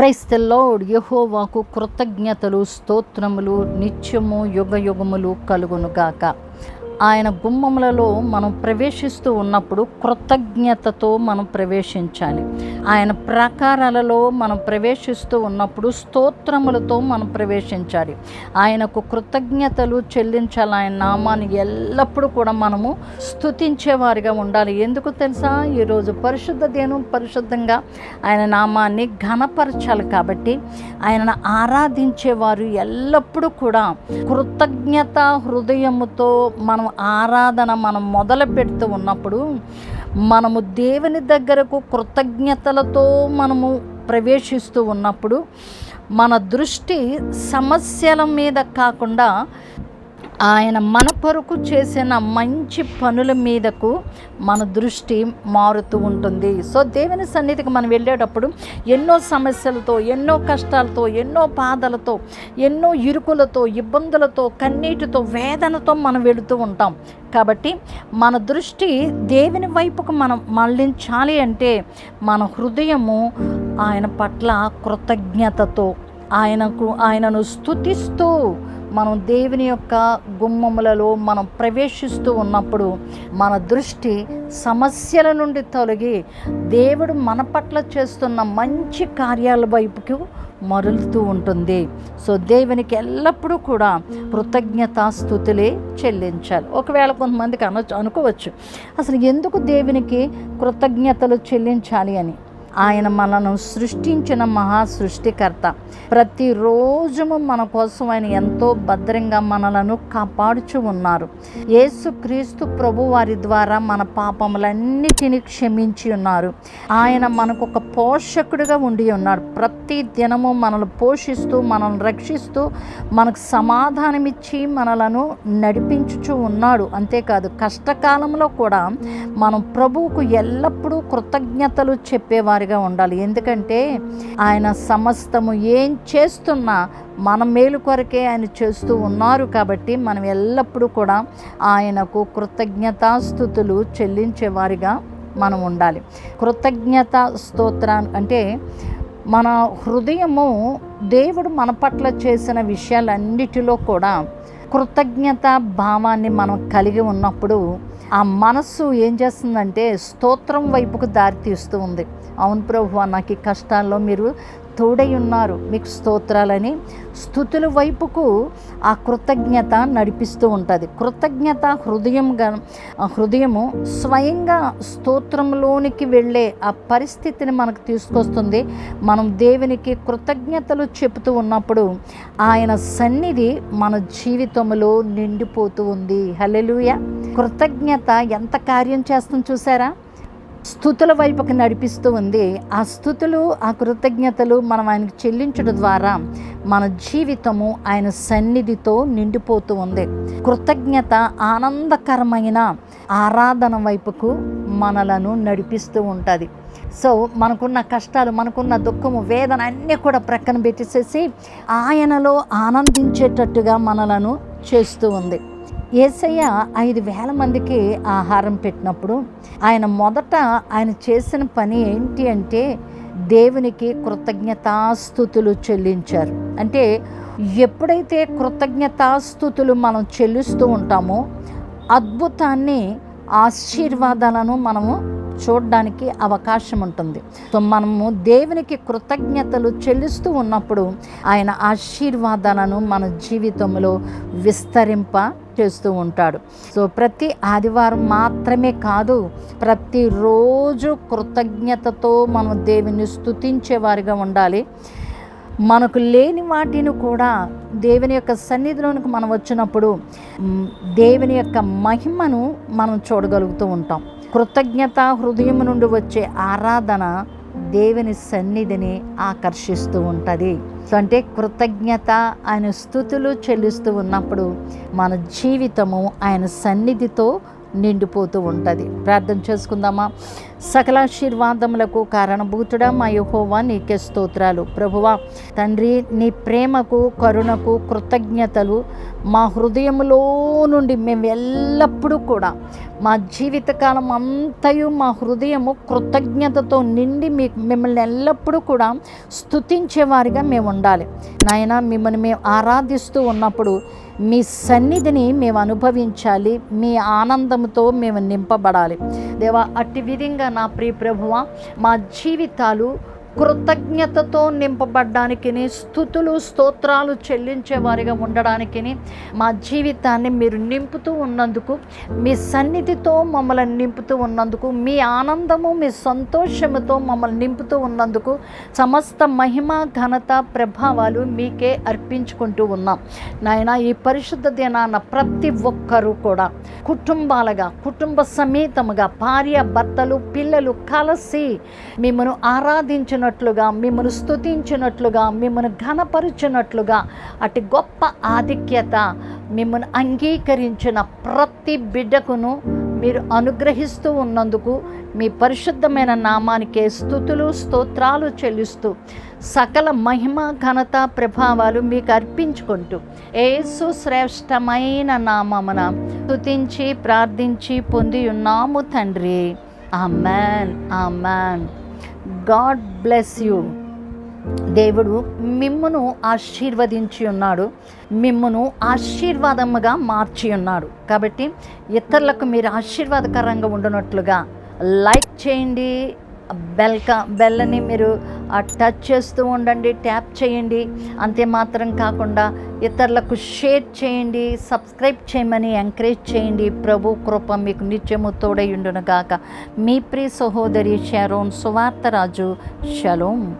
క్రైస్తల్లో యహోవాకు కృతజ్ఞతలు స్తోత్రములు నిత్యము యుగ యుగములు కలుగునుగాక ఆయన గుమ్మములలో మనం ప్రవేశిస్తూ ఉన్నప్పుడు కృతజ్ఞతతో మనం ప్రవేశించాలి. ఆయన ప్రాకారాలలో మనం ప్రవేశిస్తూ ఉన్నప్పుడు స్తోత్రములతో మనం ప్రవేశించాలి. ఆయనకు కృతజ్ఞతలు చెల్లించాలి. ఆయన నామాన్ని ఎల్లప్పుడూ కూడా మనము స్తుతించేవారిగా ఉండాలి. ఎందుకు తెలుసా? ఈరోజు పరిశుద్ధ దేనం పరిశుద్ధంగా ఆయన నామాన్ని ఘనపరచాలి కాబట్టి ఆయనను ఆరాధించేవారు ఎల్లప్పుడూ కూడా కృతజ్ఞత హృదయముతో మనం ఆరాధన మనం మొదలు పెడుతూ ఉన్నప్పుడు మనము దేవుని దగ్గరకు కృతజ్ఞతలతో మనము ప్రవేశిస్తూ ఉన్నప్పుడు మన దృష్టి సమస్యల మీద కాకుండా ఆయన మన కొరకు చేసిన మంచి పనుల మీదకు మన దృష్టి మారుతూ ఉంటుంది. సో దేవుని సన్నిధికి మనం వెళ్ళేటప్పుడు ఎన్నో సమస్యలతో ఎన్నో కష్టాలతో ఎన్నో బాధలతో ఎన్నో ఇరుకులతో ఇబ్బందులతో కన్నీటితో వేదనతో మనం వెళుతూ ఉంటాం. కాబట్టి మన దృష్టి దేవుని వైపుకు మనం మళ్ళించాలి అంటే మన హృదయము ఆయన పట్ల కృతజ్ఞతతో ఆయనకు ఆయనను స్తుతిస్తూ మనం దేవుని యొక్క గుమ్మములలో మనం ప్రవేశిస్తూ ఉన్నప్పుడు మన దృష్టి సమస్యల నుండి తొలగి దేవుడు మన పట్ల చేస్తున్న మంచి కార్యాల వైపుకు మరులుతూ ఉంటుంది. సో దేవునికి ఎల్లప్పుడూ కూడా కృతజ్ఞతాస్థుతులే చెల్లించాలి. ఒకవేళ కొంతమందికి అనొచ్చు అనుకోవచ్చు అసలు ఎందుకు దేవునికి కృతజ్ఞతలు చెల్లించాలి అని? ఆయన మనను సృష్టించిన మహా సృష్టికర్త. ప్రతిరోజు మన కోసం ఆయన ఎంతో భద్రంగా మనలను కాపాడుచు ఉన్నారు. యేసుక్రీస్తు ప్రభు వారి ద్వారా మన పాపములన్నిటినీ క్షమించి ఉన్నారు. ఆయన మనకు ఒక పోషకుడిగా ఉండి ఉన్నాడు ప్రతి దినము మనల్ని పోషిస్తూ మనల్ని రక్షిస్తూ మనకు సమాధానమిచ్చి మనలను నడిపించుచు ఉన్నాడు. అంతేకాదు కష్టకాలంలో కూడా మనం ప్రభువుకు ఎల్లప్పుడూ కృతజ్ఞతలు జాగ్రత్తగా ఉండాలి. ఎందుకంటే ఆయన సమస్తము ఏం చేస్తున్నా మన మేలు కొరకే ఆయన చేస్తూ ఉన్నారు కాబట్టి మనం ఎల్లప్పుడూ కూడా ఆయనకు కృతజ్ఞతాస్థుతులు చెల్లించేవారిగా మనం ఉండాలి. కృతజ్ఞత స్తోత్ర అంటే మన హృదయము దేవుడు మన పట్ల చేసిన విషయాలన్నిటిలో కూడా కృతజ్ఞత భావాన్ని మనం కలిగి ఉన్నప్పుడు ఆ మనస్సు ఏం చేస్తుందంటే స్తోత్రం వైపుకు దారితీస్తూ ఉంది. అవును ప్రభు నాకు ఈ కష్టాల్లో మీరు తోడై ఉన్నారు మీకు స్తోత్రాలని. స్థుతుల వైపుకు ఆ కృతజ్ఞత నడిపిస్తూ ఉంటుంది. కృతజ్ఞత హృదయంగా ఆ హృదయము స్వయంగా స్తోత్రంలోనికి వెళ్ళే ఆ పరిస్థితిని మనకు తీసుకొస్తుంది. మనం దేవునికి కృతజ్ఞతలు చెబుతూ ఉన్నప్పుడు ఆయన సన్నిధి మన జీవితంలో నిండిపోతూ ఉంది. హలెలుయ కృతజ్ఞత ఎంత కార్యం చేస్తుంది చూసారా? స్థుతుల వైపుకి నడిపిస్తూ ఉంది. ఆ స్థుతులు ఆ కృతజ్ఞతలు మనం ఆయనకు చెల్లించడం ద్వారా మన జీవితము ఆయన సన్నిధితో నిండిపోతూ ఉంది. కృతజ్ఞత ఆనందకరమైన ఆరాధన వైపుకు మనలను నడిపిస్తూ ఉంటుంది. సో మనకున్న కష్టాలు మనకున్న దుఃఖము వేదన అన్నీ కూడా ప్రక్కన పెట్టేసేసి ఆయనలో ఆనందించేటట్టుగా మనలను చేస్తూ ఉంది. ఏసయ్య ఐదు వేల మందికి ఆహారం పెట్టినప్పుడు ఆయన మొదట ఆయన చేసిన పని ఏంటి అంటే దేవునికి కృతజ్ఞతాస్థుతులు చెల్లించారు. అంటే ఎప్పుడైతే కృతజ్ఞతాస్థుతులు మనం చెల్లిస్తూ ఉంటామో అద్భుతాన్ని ఆశీర్వాదాలను మనము చూడడానికి అవకాశం ఉంటుంది సో మనము దేవునికి కృతజ్ఞతలు చెల్లిస్తూ ఉన్నప్పుడు ఆయన ఆశీర్వాదాలను మన జీవితంలో విస్తరింప చేస్తూ ఉంటాడు. సో ప్రతి ఆదివారం మాత్రమే కాదు ప్రతిరోజు కృతజ్ఞతతో మనం దేవుని స్థుతించేవారిగా ఉండాలి. మనకు లేని వాటిని కూడా దేవుని యొక్క సన్నిధిలోనికి మనం వచ్చినప్పుడు దేవుని యొక్క మహిమను మనం చూడగలుగుతూ ఉంటాం. కృతజ్ఞత హృదయం నుండి వచ్చే ఆరాధన దేవుని సన్నిధిని ఆకర్షిస్తూ ఉంటుంది. సో అంటే కృతజ్ఞత ఆయన స్థుతులు చెల్లిస్తూ ఉన్నప్పుడు మన జీవితము ఆయన సన్నిధితో నిండిపోతూ ఉంటుంది. ప్రార్థన చేసుకుందామా? సకలాశీర్వాదములకు కారణభూతుడా మా యహోవా నీకే స్తోత్రాలు. ప్రభువా తండ్రి నీ ప్రేమకు కరుణకు కృతజ్ఞతలు మా హృదయంలో నుండి మేము ఎల్లప్పుడూ కూడా. మా జీవితకాలం అంతయు మా హృదయము కృతజ్ఞతతో నిండి మీకు మిమ్మల్ని ఎల్లప్పుడూ కూడా స్తుతించేవారిగా మేము ఉండాలి. నాయన మిమ్మల్ని మేము ఆరాధిస్తూ ఉన్నప్పుడు మీ సన్నిధిని మేము అనుభవించాలి. మీ ఆనందంతో మేము నింపబడాలి. దేవా అట్టి విధంగా నా ప్రియ ప్రభువ మా జీవితాలు కృతజ్ఞతతో నింపబడ్డానికి స్థుతులు స్తోత్రాలు చెల్లించేవారిగా ఉండడానికి మా జీవితాన్ని మీరు నింపుతూ ఉన్నందుకు మీ సన్నిధితో మమ్మల్ని నింపుతూ ఉన్నందుకు మీ ఆనందము మీ సంతోషముతో మమ్మల్ని నింపుతూ ఉన్నందుకు సమస్త మహిమ ఘనత ప్రభావాలు మీకే అర్పించుకుంటూ ఉన్నాం. నాయన ఈ పరిశుద్ధ దినాన ప్రతి ఒక్కరూ కూడా కుటుంబాలుగా కుటుంబ సమేతముగా భార్య భర్తలు పిల్లలు కలిసి మిమ్మను ఆరాధించిన ఆరాధించినట్లుగా మిమ్మను స్తుతించినట్లుగా మిమ్మను ఘనపరిచినట్లుగా అటు గొప్ప ఆధిక్యత మిమ్మను అంగీకరించిన ప్రతి బిడ్డకును మీరు అనుగ్రహిస్తూ ఉన్నందుకు మీ పరిశుద్ధమైన నామానికే స్థుతులు స్తోత్రాలు చెల్లిస్తూ సకల మహిమ ఘనత ప్రభావాలు మీకు అర్పించుకుంటూ ఏసు శ్రేష్టమైన నామమున స్తుతించి ప్రార్థించి పొంది ఉన్నాము తండ్రి. Amen. Amen. God bless you దేవుడు మిమ్మును ఆశీర్వదించి ఉన్నాడు. మిమ్మును ఆశీర్వాదముగా మార్చి ఉన్నాడు. కాబట్టి ఇతరులకు మీరు ఆశీర్వాదకరంగా ఉండనట్లుగా లైక్ చేయండి. బెల్క బెల్లని మీరు ఆ టచ్ చేస్తూ ఉండండి ట్యాప్ చేయండి. అంతే మాత్రం కాకుండా ఇతరులకు షేర్ చేయండి సబ్స్క్రైబ్ చేయమని ఎంకరేజ్ చేయండి. ప్రభు కృప మీకు నిత్యము తోడై ఉండును గాక. మీ ప్రియ సహోదరి షరోన్ సువార్తరాజు. షలోం.